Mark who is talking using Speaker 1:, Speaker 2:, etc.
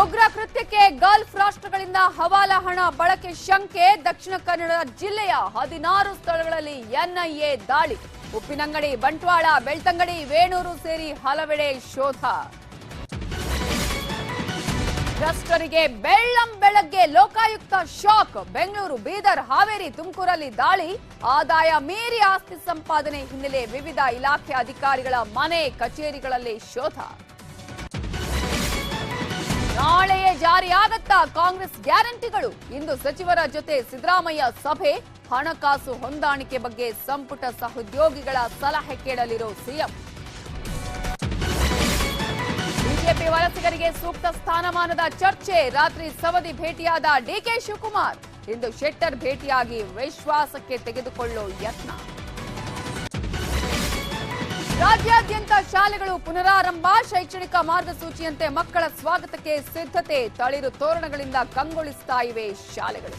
Speaker 1: ಉಗ್ರ ಕೃತ್ಯಕ್ಕೆ ಗಲ್ಫ್ ರಾಷ್ಟ್ರಗಳಿಂದ ಹವಾಲ ಹಣ, ಬಳಕೆ ಶಂಕೆ, ದಕ್ಷಿಣ ಕನ್ನಡ ಜಿಲ್ಲೆಯ ಹದಿನಾರು ಸ್ಥಳಗಳಲ್ಲಿ ಎನ್ಐಎ ದಾಳಿ. ಉಪ್ಪಿನಂಗಡಿ, ಬಂಟ್ವಾಳ, ಬೆಳ್ತಂಗಡಿ, ವೇಣೂರು ಸೇರಿ ಹಲವೆಡೆ ಶೋಧ. ಭ್ರಷ್ಟರಿಗೆ ಬೆಳ್ಳಂ ಬೆಳಗ್ಗೆ ಲೋಕಾಯುಕ್ತ ಶಾಕ್. ಬೆಂಗಳೂರು, ಬೀದರ್, ಹಾವೇರಿ, ತುಮಕೂರಲ್ಲಿ ದಾಳಿ. ಆದಾಯ ಮೀರಿ ಆಸ್ತಿ ಸಂಪಾದನೆ ಹಿನ್ನೆಲೆ ವಿವಿಧ ಇಲಾಖೆ ಅಧಿಕಾರಿಗಳ ಮನೆ ಕಚೇರಿಗಳಲ್ಲಿ ಶೋಧ. ಜಾರಿಯಾಗತ್ತಾ ಕಾಂಗ್ರೆಸ್ ಗ್ಯಾರಂಟಿಗಳು? ಇಂದು ಸಚಿವರ ಜೊತೆ ಸಿದ್ದರಾಮಯ್ಯ ಸಭೆ, ಹಣಕಾಸು ಹೊಂದಾಣಿಕೆ ಬಗ್ಗೆ ಸಂಪುಟ ಸಹೋದ್ಯೋಗಿಗಳ ಸಲಹೆ ಕೇಳಲಿರೋ ಸಿಎಂ. ಬಿಜೆಪಿ ವಲಸಿಗರಿಗೆ ಸೂಕ್ತ ಸ್ಥಾನಮಾನದ ಚರ್ಚೆ, ರಾತ್ರಿ ಸವದಿ ಭೇಟಿಯಾದ ಡಿಕೆ ಶಿವಕುಮಾರ್. ಇಂದು ಶೆಟ್ಟರ್ ಭೇಟಿಯಾಗಿ ವಿಶ್ವಾಸಕ್ಕೆ ತೆಗೆದುಕೊಳ್ಳೋ ಯತ್ನ. ರಾಜ್ಯಾದ್ಯಂತ ಶಾಲೆಗಳು ಪುನರಾರಂಭ ಶೈಕ್ಷಣಿಕ ಮಾರ್ಗಸೂಚಿಯಂತೆ ಮಕ್ಕಳ ಸ್ವಾಗತಕ್ಕೆ ಸಿದ್ಧತೆ ತಳಿರು ತೋರಣಗಳಿಂದ ಕಂಗೊಳಿಸ್ತಾ ಇವೆ ಶಾಲೆಗಳು.